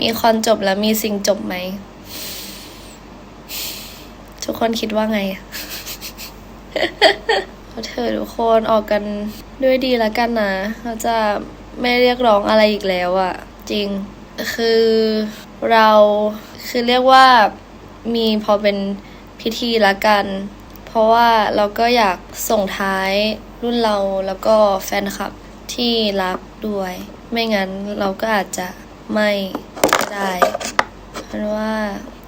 มีคอนจบแล้วมีซิงจบไหม ทุกคนคิดว่าไงขอเธอทุกคนออกกันด้วยดีแล้วกันนะเราจะไม่เรียกร้องอะไรอีกแล้วอะจริงคือเราคือเรียกว่ามีพอเป็นพิธีละกัน เพราะว่าเราก็อยากส่งท้ายรุ่นเราแล้วก็แฟนคลับที่รักด้วย ไม่งั้นเราก็อาจจะไม่ ได้เพราะว่า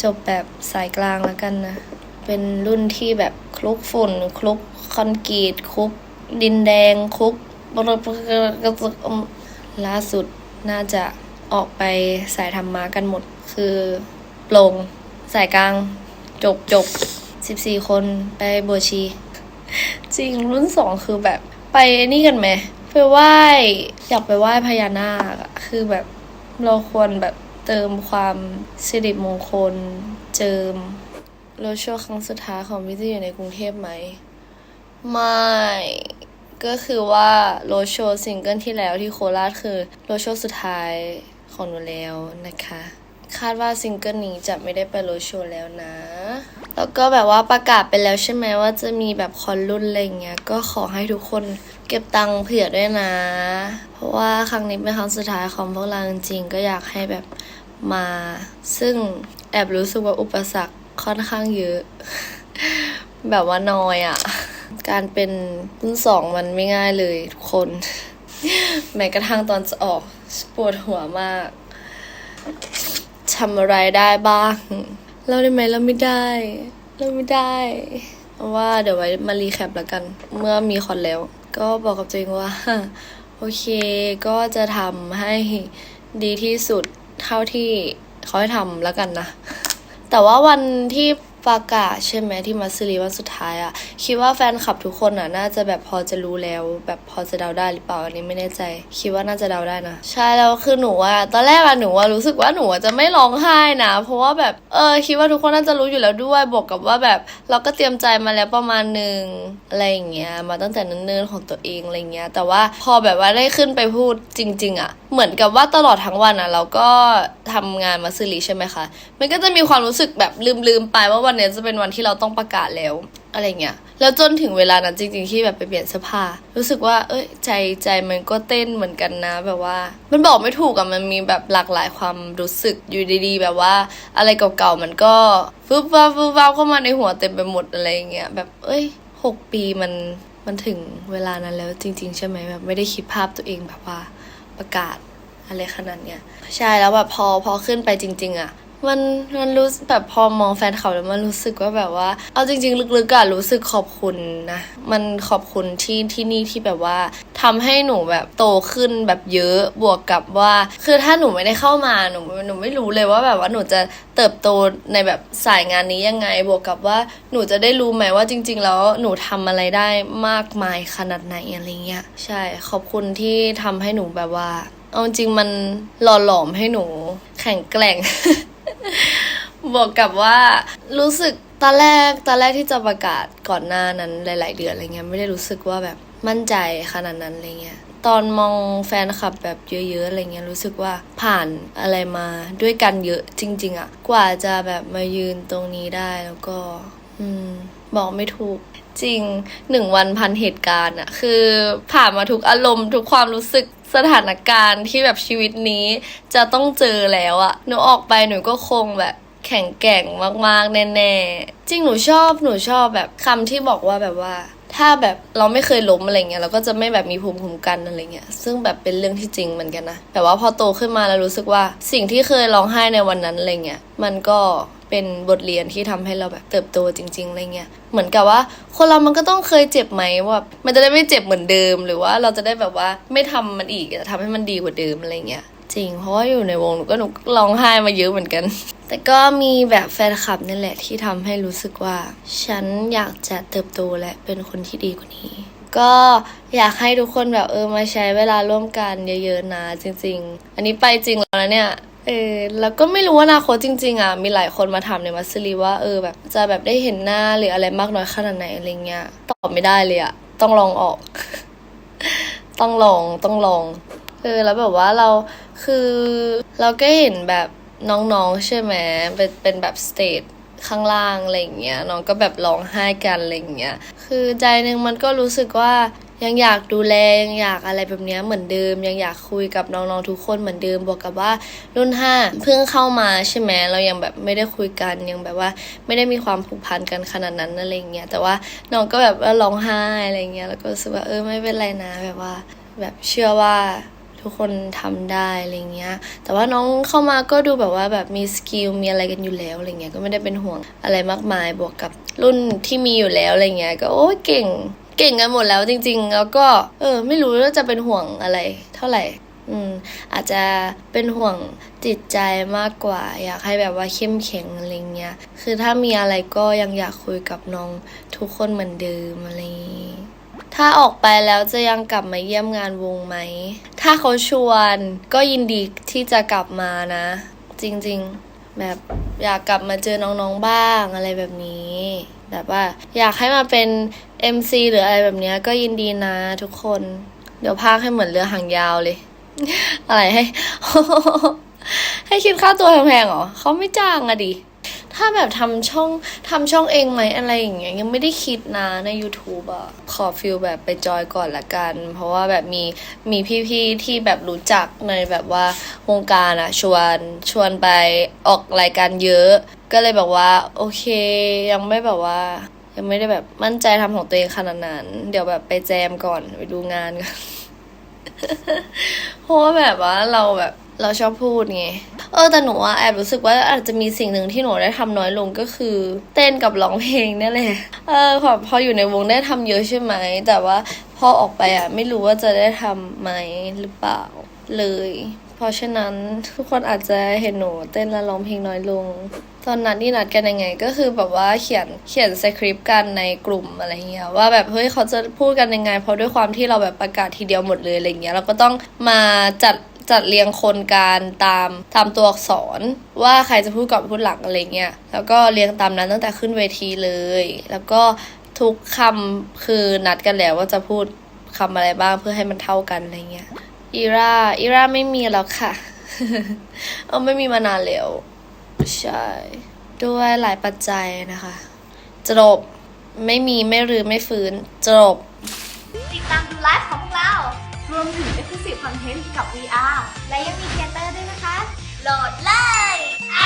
จบแบบสายกลางแล้วกันนะ เป็นรุ่นที่แบบคลุกฝุ่นคลุกคอนกรีตคลุกดินแดงคลุกล่าสุดน่าจะออกไปสายธรรมะกันหมด คือโปร่งสายกลาง จบจบสิบสี่คนไปบวชี จริงรุ่นสองคือแบบไปนี่กันไหม ไปไหว้ อยากไปไหว้พญานาคคือแบบเราควรแบบ เติมความสิริมงคล เจิมโรดโชว์ครั้งสุดท้ายของวิทย์อยู่ในกรุงเทพไหม ไม่ ก็คือว่าโรดโชว์ซิงเกิลที่แล้วที่โคราชคือโรดโชว์สุดท้ายของหนูแล้วนะคะ คาดว่าซิงเกิลนี้จะไม่ได้ไปโรดโชว์แล้วนะ แล้วก็แบบว่าประกาศไปแล้วใช่ไหมว่าจะมีแบบคอนรุ่นอะไรเงี้ย ก็ขอให้ทุกคนเก็บตังค์เผื่อด้วยนะ เพราะว่าครั้งนี้เป็นครั้งสุดท้ายของพวกเราจริงๆก็อยากให้แบบ มา ซึ่งแอบรู้สึกว่าอุปสรรคค่อนข้างเยอะ แบบว่าน้อยอะ่ะ การเป็นรุ่นสองมันไม่ง่ายเลยทุกคน แม้กระทั่งตอนจะออกปวดหัวมากทำอะไรได้บ้างเล่าได้ไหมเล่าไม่ได้เล่าไม่ได้เพราะว่าเดี๋ยวไว้มารีแคปแล้วกัน เมื่อมีคอนแล้ว ก็บอกกับตัวเองว่า โอเค ก็จะทำให้ดีที่สุด เท่าที่เขาให้ทำแล้วกันนะ แต่ว่าวันที่ ประกาศใช่ไหมที่มาซีรีวันสุดท้ายอะคิดว่าแฟนคลับทุกคนอะน่าจะแบบพอจะรู้แล้ว แบบพอจะเดาได้หรือเปล่าอันนี้ไม่แน่ใจ คิดว่าน่าจะเดาได้นะใช่แล้วคือหนูอะตอนแรกอะหนูอะรู้สึกว่าหนูจะไม่ร้องไห้นะ เพราะว่าแบบเออคิดว่าทุกคนน่าจะรู้อยู่แล้วด้วยบวกกับว่าแบบเราก็เตรียมใจมาแล้วประมาณหนึ่งอะไรอย่างเงี้ยมาตั้งแต่เนิ่นๆของตัวเองอะไรเงี้ยแต่ว่าพอแบบว่าได้ขึ้นไปพูดจริง ๆอะเหมือนกับว่าตลอดทั้งวันอะเราก็ ทำงานมาซื้อรีใช่ไหมคะ มันก็จะมีความรู้สึกแบบลืมๆไปว่าวันนี้จะเป็นวันที่เราต้องประกาศแล้วอะไรเงี้ย แล้วจนถึงเวลานั้นจริง ๆ ที่แบบไปเปลี่ยนเสื้อผ้า รู้สึกว่า เอ้ยใจใจมันก็เต้นเหมือนกันนะ แบบว่า มันบอกไม่ถูกอะมันมีแบบหลากหลายความรู้สึกอยู่ดีๆ แบบว่า อะไรเก่าๆมันก็ฟึบฟ้าฟึบฟ้าเข้ามาในหัวเต็มไปหมดอะไรเงี้ยแบบ เอ้ยหกปีมันมันถึงเวลานั้นแล้วจริง ๆ ใช่ไหมแบบไม่ได้คิดภาพตัวเองแบบว่าประกาศ อะไรขนาดเนี้ยใช่แล้วแบบพอพอขึ้นไปจริง ๆอะมันมันรู้สึกแบบพอมองแฟนเขาแล้วมันรู้สึกว่าแบบว่า เอาจริง ๆ ลึกๆอะรู้สึกขอบคุณนะ มันขอบคุณที่ที่นี่ที่แบบว่าทำให้หนูแบบโตขึ้นแบบเยอะบวกกับว่า คือถ้าหนูไม่ได้เข้ามาหนูหนูไม่รู้เลยว่าแบบว่าหนูจะเติบโตในแบบสายงานนี้ยังไง บวกกับว่าหนูจะได้รู้ไหมว่าจริง ๆ แล้วหนูทำอะไรได้มากมายขนาดไหนอะไรเงี้ยใช่ขอบคุณที่ทำให้หนูแบบว่า เอาจริงมันหล่อหลอมให้หนู แข็งแกร่งบวกกับว่ารู้สึกตอนแรกตอนแรกที่จะประกาศก่อนหน้านั้นหลาย ๆ เดือนอะไรเงี้ยไม่ได้รู้สึกว่าแบบมั่นใจขนาดนั้นอะไรเงี้ยตอนมองแฟนคลับแบบเยอะ ๆ อะไรเงี้ยรู้สึกว่าผ่านอะไรมาด้วยกันเยอะจริง ๆอะกว่าจะแบบมายืนตรงนี้ได้แล้วก็ อืม บอกไม่ถูก จริงหนึ่งวันพันเหตุการณ์อะคือผ่านมาทุกอารมณ์ทุกความรู้สึกสถานการณ์ที่แบบชีวิตนี้จะต้องเจอแล้วอะหนูออกไปหนูก็คงแบบแข็งแกร่งมากๆ แน่ๆ จริงหนูชอบหนูชอบแบบคำที่บอกว่าแบบว่า ถ้าแบบเราไม่เคยล้มอะไรเงี้ยเราก็จะไม่แบบมีภูมิคุ้มกันอะไรเงี้ยซึ่งแบบเป็นเรื่องที่จริงเหมือนกันนะแต่ว่าพอโตขึ้นมาแล้วรู้สึกว่าสิ่งที่เคยร้องไห้ในวันนั้นอะไรเงี้ยมันก็ เป็นบทเรียนที่ทำให้เราแบบเติบโตจริงๆอะไรเงี้ยเหมือนกับว่า คนเรามันก็ต้องเคยเจ็บไหมว่ามันจะได้ไม่เจ็บเหมือนเดิม หรือว่าเราจะได้แบบว่าไม่ทำมันอีกอะทำให้มันดีกว่าเดิมอะไรเงี้ยจริง เพราะว่าอยู่ในวงหนูก็หนูก็ร้องไห้มาเยอะเหมือนกัน แต่ก็มีแบบแฟนคลับนี่แหละที่ทำให้รู้สึกว่า ฉันอยากจะเติบโตและเป็นคนที่ดีกว่านี้ ก็อยากให้ทุกคนแบบเออมาใช้เวลาร่วมกันเยอะๆนะจริง ๆ อันนี้ไปจริงแล้วนะเนี่ย เออแล้วก็ไม่รู้ว่าอนาคตจริง ๆ อะ มีหลายคนมาถามในมัสลีว่าเออแบบจะแบบได้เห็นหน้าหรืออะไรมากน้อยขนาดไหนอะไรเงี้ยตอบไม่ได้เลยอะ ต้องลองออก ต้องลองต้องลองเออแล้วแบบว่าเราคือเราก็เห็นแบบน้องๆใช่ไหมเป็นเป็นแบบสเตจข้างล่างอะไรอย่างเงี้ยน้องก็แบบร้องไห้กันอะไรอย่างเงี้ยคือใจหนึ่งมันก็รู้สึกว่า ยังอยากดูแลยังอยากอะไรแบบนี้เหมือนเดิม ยังอยากคุยกับน้องๆทุกคนเหมือนเดิมบวกกับว่ารุ่นห้าเพิ่งเข้ามาใช่ไหมเรายังแบบไม่ได้คุยกันยังแบบว่าไม่ได้มีความผูกพันกันขนาดนั้นอะไรเงี้ยแต่ว่าน้องก็แบบว่าร้องไห้อะไรเงี้ยแล้วก็รู้สึกว่าเออไม่เป็นไรนะแบบว่า แบบเชื่อว่าทุกคนทำได้อะไรเงี้ย แต่ว่าน้องเข้ามาก็ดูแบบว่าแบบมีสกิลมีอะไรกันอยู่แล้วอะไรเงี้ย ก็ไม่ได้เป็นห่วงอะไรมากมาย บวกกับรุ่นที่มีอยู่แล้วอะไรเงี้ย ก็โอ้เก่ง เก่งกันหมดแล้วจริง ๆ แล้วก็ เออ ไม่รู้ว่าจะเป็นห่วงอะไร เท่าไหร่ อืม อาจจะเป็นห่วงจิตใจมากกว่า อยากให้แบบว่าเข้มแข็งอะไรเงี้ย คือถ้ามีอะไรก็ยังอยากคุยกับน้องทุกคนเหมือนเดิมอะไรนี้ถ้าออกไปแล้วจะยังกลับมาเยี่ยมงานวงไหม ถ้าเขาชวนก็ยินดีที่จะกลับมานะ จริง ๆ แบบอยากกลับมาเจอน้องๆบ้างอะไรแบบนี้ แบบว่าอยากให้มาเป็น MC หรืออะไรแบบนี้ก็ยินดีนะทุกคน เดี๋ยวพากให้เหมือนเรือหางยาวเลย อะไรให้ ให้คิดค่าตัวแพงๆเหรอเขาไม่จ้างอะดิ ถ้าแบบทำช่องทำช่องเองไหมอะไรอย่างเงี้ยยังไม่ได้คิดนะใน YouTube อะขอฟิลแบบไปจอยก่อนละกัน เพราะว่าแบบมีมีพี่ๆที่แบบรู้จักในแบบว่าวงการอะชวนชวนไปออกรายการเยอะ ก็เลยแบบว่า โอเค ยังไม่แบบว่า ยังไม่ได้แบบมั่นใจทำของตัวเองขนาดนั้น เดี๋ยวแบบไปแจมก่อนไปดูงานกันเพราะว่าแบบว่าเราแบบเราชอบพูดไง เออแต่หนูอะแอบรู้สึกว่าอาจจะมีสิ่งหนึ่งที่หนูได้ทำน้อยลงก็คือ เต้นกับร้องเพลงนี่ยแหละ เออพอพออยู่ในวงได้ทำเยอะใช่ไหม แต่ว่าพอออกไปอะไม่รู้ว่าจะได้ทำไหมหรือเปล่าเลย เพราะฉะนั้นทุกคนอาจจะเห็นหนูเต้นและร้องเพลงน้อยลง ตอนนั้นที่นัดกันยังไง ก็คือแบบว่าเขียนเขียนสคริปต์กันในกลุ่มอะไรเงี้ยว่าแบบเฮ้ยเขาจะพูดกันยังไง เพราะด้วยความที่เราแบบประกาศทีเดียวหมดเลยอะไรเงี้ยเราก็ต้องมาจัดจัดเรียงคนการตามตามตัวอักษรว่าใครจะพูดก่อนพูดหลังอะไรเงี้ยแล้วก็เรียงตามนั้นตั้งแต่ขึ้นเวทีเลย แล้วก็ทุกคำคือนัดกันแล้วว่าจะพูดคำอะไรบ้างเพื่อให้มันเท่ากันอะไรเงี้ย อีราอีราไม่มีแล้วค่ะ เอาไม่มีมานานแล้วใช่ ด้วยหลายปัจจัยนะคะ จบ ไม่มีไม่รื้อไม่ฟื้น จบ ติดตามดูไลฟ์ของพวกเรา รวมถึง Exclusive อนเทนต์กับ VR และยังมีเคเตอร์ด้วยนะคะ โหลดเลย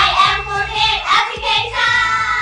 I am Forte Application